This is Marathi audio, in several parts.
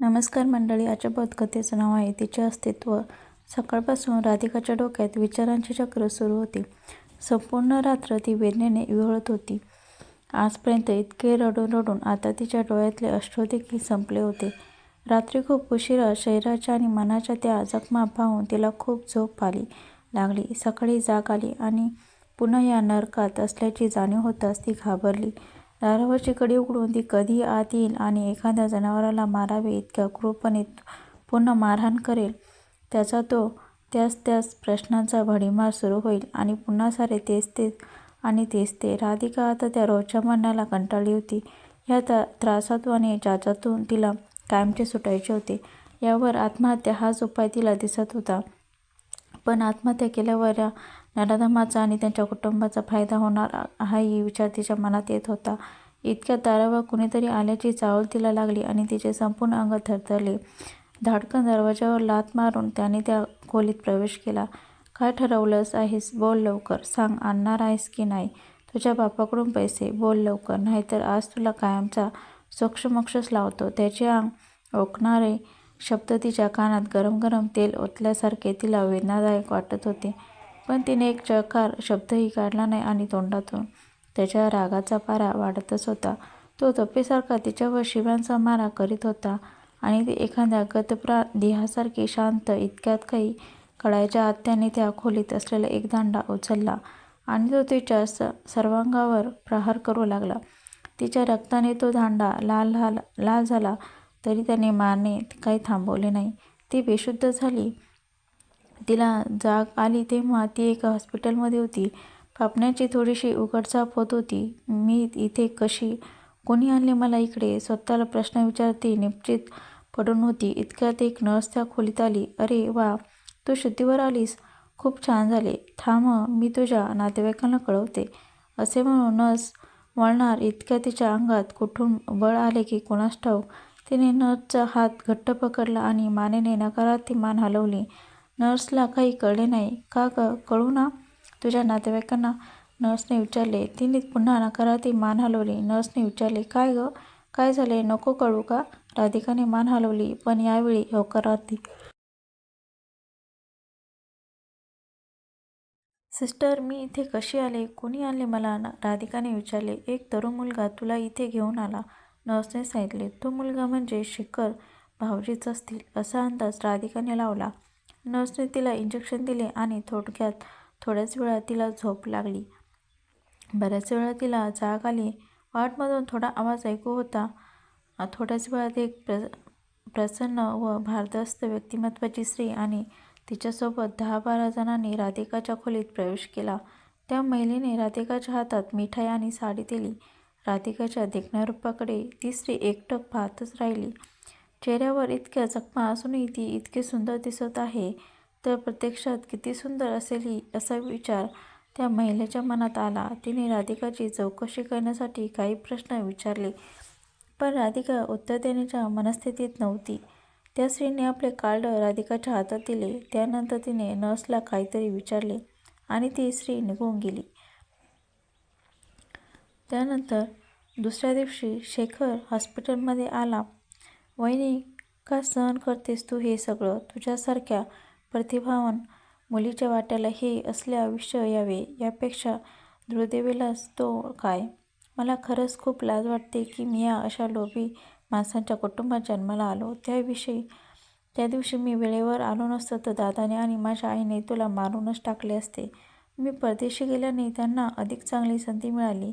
नमस्कार मंडळी आजच्या बोधकथेचं नाव आहे तिचे अस्तित्व. सकाळपासून राधिकाच्या डोक्यात विचारांची चक्र सुरू होती. संपूर्ण रात्र ती वेदनेने विहळत होती. आजपर्यंत इतके रडून रडून आता तिच्या डोळ्यातले अश्रू देखील संपले होते. रात्री खूप उशिरा शरीराच्या आणि मनाच्या त्या जखमा पाहून तिला खूप झोप आली लागली. सकाळी जाग आली आणि पुन्हा या नरकात असल्याची जाणीव होताच ती घाबरली. दारावरची कडी उघडून ती कधी आत येईल आणि एखाद्या जनावराला मारावे इतक्या क्रूरपणे पुन्हा मारहाण करेल त्याचा तो त्याच त्याच प्रश्नांचा भडीमार सुरू होईल आणि पुन्हा सारे तेच तेच आणि तेच ते. राधिका आता त्या रोजच्या म्हणण्याला कंटाळली होती. या त्या त्रासातून आणि जाचातून तिला कायमचे सुटायचे होते. यावर आत्महत्या हाच उपाय तिला दिसत होता. पण आत्महत्या केल्यावर या नराधमाचा आणि त्यांच्या कुटुंबाचा फायदा होणार हाही विचार तिच्या मनात येत होता. इतक्या दारावर कुणीतरी आल्याची चावल तिला लागली आणि तिचे संपूर्ण अंग थरथरले. धाडकन दरवाजावर लात मारून त्याने त्या खोलीत प्रवेश केला. काय ठरवलंस आहेस? बोल लवकर. सांग आणणार आहेस की नाही? तुझ्या बापाकडून पैसे. बोल लवकर. नाहीतर आज तुला कायमचा सोक्षमोक्षच लावतो. त्याचे अंग ओकणारे. शब्द तिच्या कानात गरम गरम तेल ओतल्यासारखे तिला वेदनादायक वाटत होते. पण तिने एक चकार शब्दही काढला नाही आणि तोंडातून त्याच्या रागाचा पारा वाढतच होता. तो तपेसारखा तिच्यावर शिव्यांचा मारा करीत होता आणि ती एखाद्या गतप्रा देहासारखी शांत इतक्यात काही कळायच्या आत्याने त्या खोलीत असलेला एक दांडा उचलला आणि तो तिच्या स सर्वांगावर प्रहार करू लागला. तिच्या रक्ताने तो दांडा लाल लाल लाल झाला तरी त्याने मारणे काही थांबवले नाही. ती बेशुद्ध झाली. तिला जाग आली तेव्हा ती एका हॉस्पिटलमध्ये होती. पापण्याची थोडीशी उघडझाप होत होती. मी इथे कशी? कोणी आणले मला इकडे? स्वतःला प्रश्न विचारते निश्चित पडून होती. इतक्यात एक नर्स त्या खोलीत आली. अरे वा तू शुद्धीवर आलीस? खूप छान झाले. थांब मी तुझ्या नातेवाईकांना कळवते. असे म्हणून नर्स वळणार इतक्या तिच्या अंगात कुठून बळ आले की कोणास ठाऊक. तिने नर्सचा हात घट्ट पकडला आणि मानेने नकारात ती मान हलवली. नर्सला काही कळले नाही. का ग? कळू ना? तुझ्या नातेवाईकांना नर्सने विचारले. तिने पुन्हा नकारातील मान हलवली. नर्सने विचारले काय ग? काय झाले? नको कळू का? राधिकाने मान हलवली पण यावेळी होकारार्थी सिस्टर मी इथे कशी आले? कोणी आले मला? राधिकाने विचारले. एक तरुण मुलगा तुला इथे घेऊन आला नर्सने सांगितले. तो मुलगा म्हणजे शिखर भाऊजीच असतील असा अंदाज राधिकाने लावला. नर्सने तिला इंजेक्शन दिले आणि थोडक्यात थोड्याच वेळात तिला झोप लागली. बऱ्याच वेळा तिला जाग आली. वाटमधून थोडा आवाज ऐकू होता. थोड्याच वेळात एक प्र प्रसन्न व भारदस्त व्यक्तिमत्वाची स्त्री आणि तिच्यासोबत दहा बारा जणांनी राधिकाच्या खोलीत प्रवेश केला. त्या महिलेने राधिकाच्या हातात मिठाई आणि साडी दिली. राधिकाच्या देखण्या रूपाकडे ती स्त्री एकटक पाहतच राहिली. चेहऱ्यावर इतक्या जखमा असूनही ती इतकी सुंदर दिसत आहे. तर प्रत्यक्षात किती सुंदर असेल ही असा विचार त्या महिलेच्या मनात आला. तिने राधिकाची चौकशी करण्यासाठी काही प्रश्न विचारले पण राधिका उत्तर देण्याच्या मनस्थितीत नव्हती. त्या स्त्रीने आपले कार्ड राधिकाच्या हातात दिले. त्यानंतर तिने नर्सला काहीतरी विचारले आणि ती स्त्री निघून गेली. त्यानंतर दुसऱ्या दिवशी शेखर हॉस्पिटलमध्ये आला. वहिनी का सहन करतेस तू हे सगळं? तुझ्यासारख्या प्रतिभावान मुलीच्या वाट्याला हे असले आयुष्य यावे यापेक्षा दुर्दैवीलाच तो काय? मला खरंच खूप लाज वाटते की मी या अशा लोभी माणसांच्या कुटुंबात जन्माला आलो. त्याविषयी त्या दिवशी मी वेळेवर आलो नसतं तर दादाने आणि माझ्या आईने तुला मारूनच टाकले असते. मी परदेशी गेल्याने त्यांना अधिक चांगली संधी मिळाली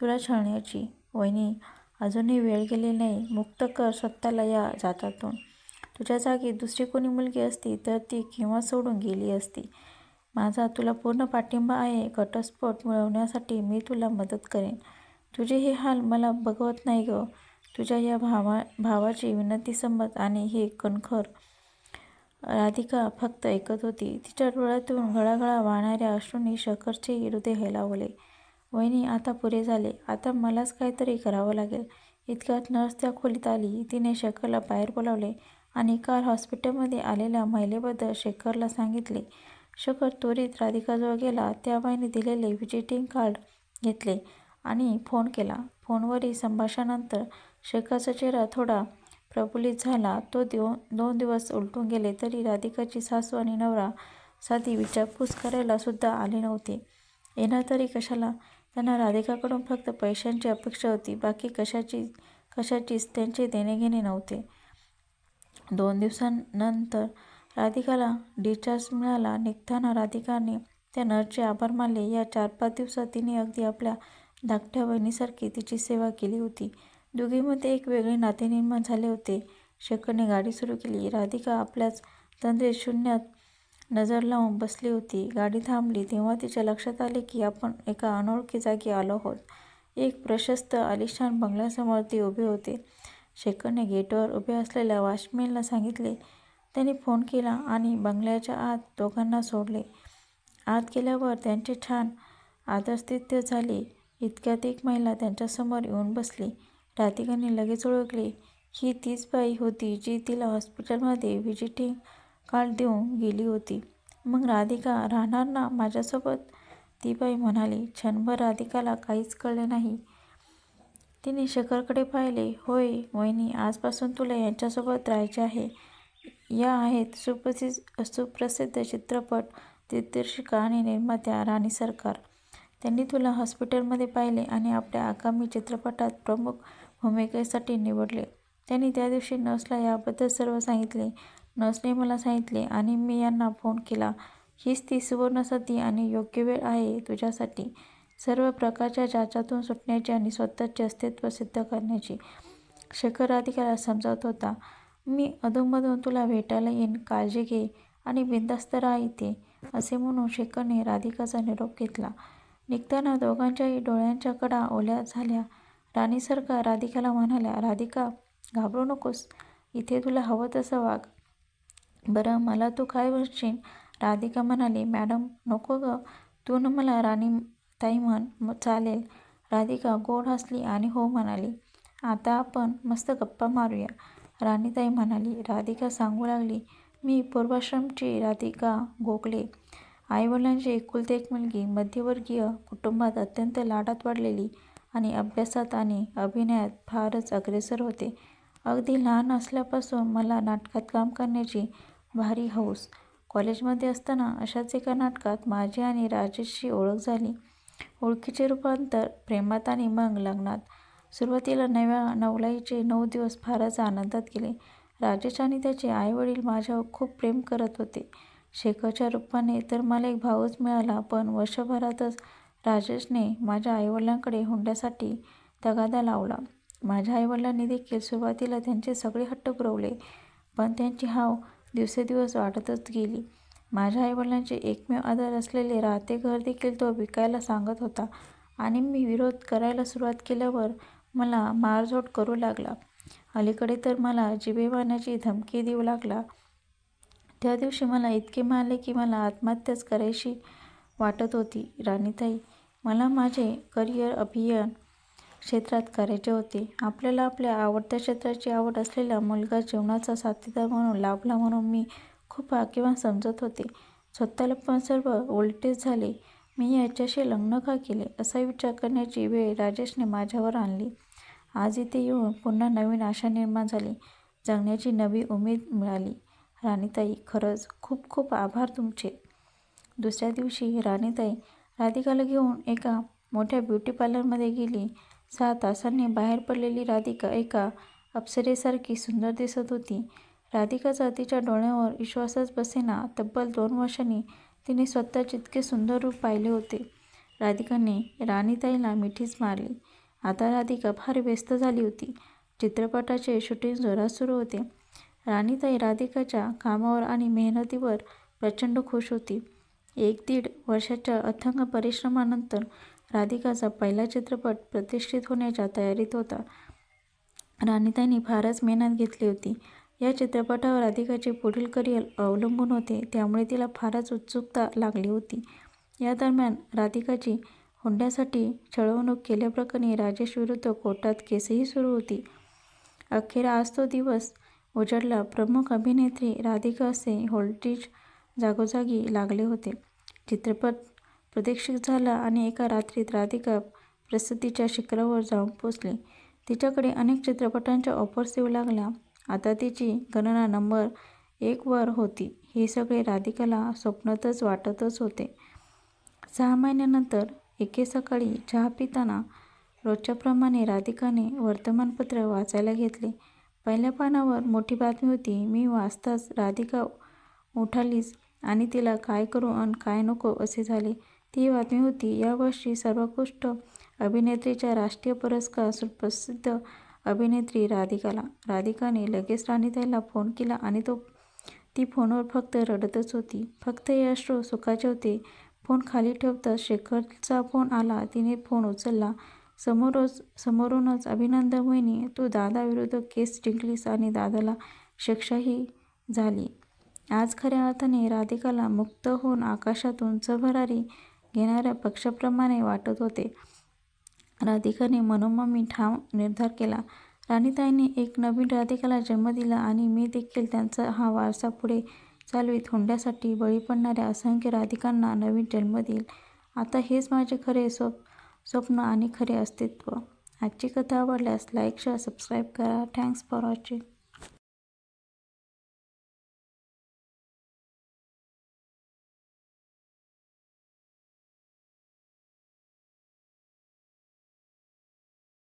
तुला छळण्याची. वहिनी अजूनही वेळ गेली नाही. मुक्त कर स्वतःला या जातातून. तुझ्या जागी दुसरी कोणी मुलगी असती तर ती केव्हा सोडून गेली असती? माझा तुला पूर्ण पाठिंबा आहे. घटस्फोट मिळवण्यासाठी मी तुला मदत करेन. तुझे हे हाल मला बघवत नाही ग. तुझ्या या भावा भावाची विनंती संमत आणि हे कणखर राधिका फक्त ऐकत होती. तिच्या डोळ्यातून घळाघळा वाहणाऱ्या अश्रूंनी शखरचे हृदय हेलावले. वहिनी आता पुरे झाले आता मलाच काहीतरी करावं लागेल इतक्यात नर्स त्या खोलीत आली तिने शेखरला बाहेर बोलावले आणि काल हॉस्पिटलमध्ये आलेल्या महिलेबद्दल शेखरला सांगितले शेखर त्वरित राधिकाजवळ गेला त्या बाईने दिलेले व्हिजिटिंग कार्ड घेतले आणि फोन केला फोनवरील संभाषणानंतर शेखरचा चेहरा थोडा प्रफुल्लित झाला. तो दोन दिवस उलटून गेले तरी राधिकाची सासू आणि नवरा साधी विचारपूस करायला सुद्धा आले नव्हते. येणार तरी कशाला? त्यांना राधिकाकडून फक्त पैशांची अपेक्षा होती. बाकी कशाची कशाचीच त्यांचे देणेघेणे नव्हते. दोन दिवसांनंतर राधिकाला डिस्चार्ज मिळाला. निघताना राधिकाने त्या नर्सचे आभार मानले. या चार-पाच दिवसात तिने अगदी आपल्या धाकट्या बहिणीसारखी तिची सेवा केली होती. दोघीमध्ये एक वेगळे नाते निर्माण झाले होते. शेखरने गाडी सुरू केली. राधिका आपल्याच तंद्रे शून्यात नजर लावून बसली होती. गाडी थांबली तेव्हा तिच्या लक्षात आले की आपण एका अनोळखी जागी आलो आहोत. एक प्रशस्त आलिशान बंगल्यासमोर ती उभे होते. शेखरने गेटवर उभे असलेल्या वॉचमेनला सांगितले. त्याने फोन केला आणि बंगल्याच्या आत दोघांना सोडले. आत गेल्यावर त्यांचे छान आदरस्थित्य झाले. इतक्यात एक महिला त्यांच्यासमोर येऊन बसली. राधिकाने लगेच ओळखले. ही तीच बाई होती जी तिला हॉस्पिटलमध्ये व्हिजिटिंग काल देऊन गेली होती. मग राधिका राहणार ना माझ्यासोबत? ती बाई म्हणाली. क्षणभर राधिकाला काहीच कळले नाही. तिने शेखरकडे पाहिले. होय वहिनी, आजपासून तुला यांच्यासोबत राहायचे आहे. या आहेत सुप्रसिद्ध चित्रपट दिग्दर्शिका आणि निर्मात्या राणी सरकार. त्यांनी तुला हॉस्पिटलमध्ये पाहिले आणि आपल्या आगामी चित्रपटात प्रमुख भूमिकेसाठी निवडले. त्यांनी त्या दिवशी नर्सला याबद्दल सर्व सांगितले. नर्सने मला सांगितले आणि मी यांना फोन केला. हीच ती सुवर्णसंधी आणि योग्य वेळ आहे तुझ्यासाठी सर्व प्रकारच्या जाचातून सुटण्याची आणि स्वतःचे अस्तित्व सिद्ध करण्याची. शेखर राधिकाला समजावत होता. मी अधूनमधून तुला भेटायला येईन. काळजी घे आणि बिंदास्त राहा इथे, असे म्हणून शेखरने राधिकाचा निरोप घेतला. निघताना दोघांच्याही डोळ्यांच्या कडा ओल्या झाल्या. राणी सरकार राधिकाला म्हणाल्या. राधिका, घाबरू नकोस. इथे तुला हवं तसं वाग. बरं, मला तू काय म्हणशील? राधिका म्हणाली. मॅडम नको गं, तू न मला राणीताई म्हण. चालेल. राधिका गोड हसली आणि हो म्हणाली. आता आपण मस्त गप्पा मारूया, राणीताई म्हणाली. राधिका सांगू लागली. मी पूर्वाश्रमची राधिका गोखले. आईवडिलांची एकुलती एक मुलगी. मध्यवर्गीय कुटुंबात अत्यंत लाडात वाढलेली आणि अभ्यासात आणि अभिनयात फारच अग्रेसर होते. अगदी लहान असल्यापासून मला नाटकात काम करण्याची भारी हौस. कॉलेजमध्ये असताना अशाच एका नाटकात माझी आणि राजेशची ओळख झाली. ओळखीचे रूपांतर प्रेमात आणि मग लग्नात. सुरुवातीला नव्या नवलाईचे नऊ दिवस फारच आनंदात गेले. राजेश आणि त्याचे आईवडील माझ्यावर खूप प्रेम करत होते. शेखरच्या रूपाने तर मला एक भाऊच मिळाला. पण वर्षभरातच राजेशने माझ्या आईवडिलांकडे हुंड्यासाठी तगादा लावला. माझ्या आईवडिलांनी देखील सुरुवातीला त्यांचे सगळे हट्ट पुरवले. पण त्यांची हाव दिवसेदिवस वाढतच गेली. माझ्या आईवडिलांचे एकमेव आधार असलेले राहते घर देखील तो विकायला सांगत होता आणि मी विरोध करायला सुरुवात केल्यावर मला मारझोड करू लागला. अलीकडे तर मला जिवे धमकी देऊ लागला. त्या दिवशी मला इतके मारले की मला आत्महत्याच करायची वाटत होती. राणीताई, मला माझे करिअर अभियान क्षेत्रात करायचे होते. आपल्याला आपल्या आवडत्या क्षेत्राची आवड असलेला मुलगा जीवनाचा साथीदार म्हणून लाभला म्हणून मी खूप भाग्यवान समजत होते स्वतःला. पण सर्व उलटेच झाले. मी याच्याशी लग्न का केले, असा विचार करण्याची वेळ राजेशने माझ्यावर आणली. आज इथे येऊन पुन्हा नवीन आशा निर्माण झाली. जगण्याची नवी उमेद मिळाली. राणीताई, खरंच खूप खूप आभार तुमचे. दुसऱ्या दिवशी राणीताई राधिकाला घेऊन एका मोठ्या ब्युटी पार्लरमध्ये गेली. सहा तासांनी बाहेर पडलेली राधिका एका अप्सरेसारखी सुंदर दिसत होती. राधिकाचा तिच्या डोळ्यांवर विश्वासच बसेना. तब्बल दोन वर्षांनी तिने स्वतःचे इतके सुंदर रूप पाहिले होते. राधिकाने राणीताईला मिठीच मारली. आता राधिका फार व्यस्त झाली होती. चित्रपटाचे शूटिंग जोरात सुरू होते. राणीताई राधिकाच्या कामावर आणि मेहनतीवर प्रचंड खुश होती. एक-दीड वर्षाच्या अथक परिश्रमानंतर राधिकाचा पहिला चित्रपट प्रतिष्ठित होण्याच्या तयारीत होता. राणीताईंनी फारच मेहनत घेतली होती. या चित्रपटावर राधिकाचे पुढील करिअर अवलंबून होते. त्यामुळे तिला फारच उत्सुकता लागली होती. या दरम्यान राधिकाची हुंड्यासाठी छळवणूक केल्याप्रकरणी राजेशविरुद्ध कोर्टात केसही सुरू होती. अखेर आज तो दिवस उजाडला. प्रमुख अभिनेत्री राधिका असे होल्डिंग्ज जागोजागी लागले होते. चित्रपट प्रदर्शित झाला आणि एका रात्रीत राधिका प्रसिद्धीच्या शिखरावर जाऊन पोचली. तिच्याकडे अनेक चित्रपटांच्या ऑफर्स येऊ लागल्या. आता तिची गणना नंबर एकवर होती. हे सगळे राधिकाला स्वप्नातच वाटतच होते. सहा महिन्यानंतर एके सकाळी चहा पिताना रोजच्याप्रमाणे राधिकाने वर्तमानपत्र वाचायला घेतले. पहिल्या पानावर मोठी बातमी होती. मी वाचताच राधिका उठालीच आणि तिला काय करू आणि काय नको असे झाले. ती बातमी होती यावर्षी सर्वोत्कृष्ट अभिनेत्रीचा राष्ट्रीय पुरस्कार सुप्रसिद्ध अभिनेत्री राधिकाला. राधिकाने लगेच राणीताईला फोन केला आणि ती फोनवर फक्त रडतच होती. फक्त हे अश्रू सुखाचे होते. फोन खाली ठेवताच शेखरचा फोन आला. तिने फोन उचलला. समोरूनच अभिनंदन वहिनी, तू दादाविरुद्ध केस जिंकलीस आणि दादाला शिक्षाही झाली. आज खऱ्या अर्थाने राधिकाला मुक्त होऊन आकाशातून उंच भरारी घेणाऱ्या पक्षाप्रमाणे वाटत होते. राधिकाने मनोमन ठाम निर्धार केला. राणीताईने एक नवीन राधिकाला जन्म दिला आणि मी देखील त्यांचा हा वारसा पुढे चालवीत हुंड्यासाठी बळी पडणाऱ्या असंख्य राधिकांना नवीन जन्म देईल आता हेच माझे खरे स्वप्न आणि खरे अस्तित्व. आजची कथा आवडल्यास लाईक, शेअर, सबस्क्राईब करा. Thanks for watching.